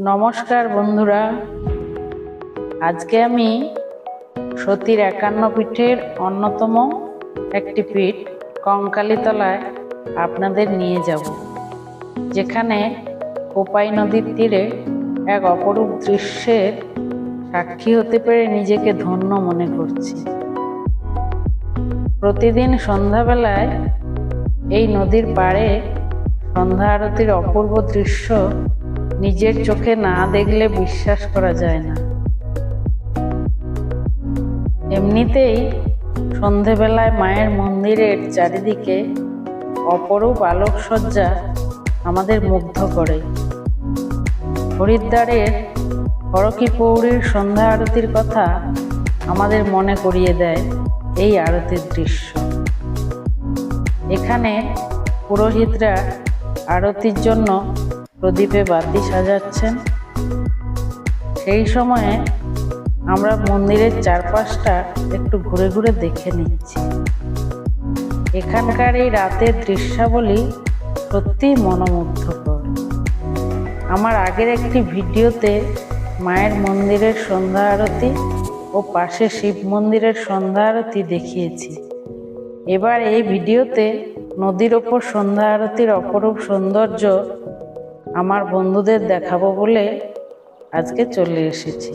নমস্কার বন্ধুরা। আজকে আমি সতীর একান্ন পীঠের অন্যতম একটি পীঠ কঙ্কালীতলায় আপনাদের নিয়ে যাব, যেখানে কোপাই নদীর তীরে এক অপরূপ দৃশ্যের সাক্ষী হতে পেরে নিজেকে ধন্য মনে করছি। প্রতিদিন সন্ধ্যাবেলায় এই নদীর পাড়ে সন্ধ্যা আরতির অপূর্ব দৃশ্য নিজের চোখে না দেখলে বিশ্বাস করা যায় না। এমনিতেই সন্ধেবেলায় মায়ের মন্দিরের চারিদিকে অপরূপ আলোকসজ্জা আমাদের মুগ্ধ করে। হরিদ্বারের হরকি পৌরীর সন্ধ্যা আরতির কথা আমাদের মনে করিয়ে দেয় এই আরতির দৃশ্য। এখানে পুরোহিতরা আরতির জন্য প্রদীপে বাতি সাজাচ্ছেন। সেই সময়ে আমরা মন্দিরের চারপাশটা একটু ঘুরে ঘুরে দেখে নিচ্ছি। এখানকার এই রাতের দৃশ্যাবলী সত্যিই মনোমুগ্ধকর। আমার আগের একটি ভিডিওতে মায়ের মন্দিরের সন্ধ্যা আরতি ও পাশে শিব মন্দিরের সন্ধ্যা আরতি দেখিয়েছি। এবার এই ভিডিওতে নদীর ওপর সন্ধ্যা আরতির অপরূপ সৌন্দর্য আমার বন্ধুদের দেখাবো বলে আজকে চলে এসেছি।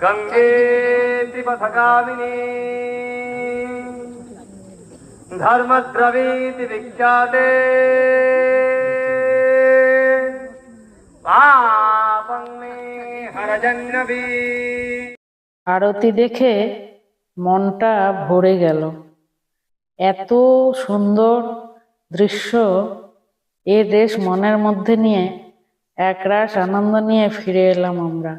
गङ्गेति पथगामिनी धर्मद्रवीति विख्याते पापं मे हरजन्नवी আরতি দেখে মনটা ভরে গেল এত সুন্দর দৃশ্য এ দেশ মনের মধ্যে নিয়ে একরাশ আনন্দ নিয়ে ফিরে এলাম আমরা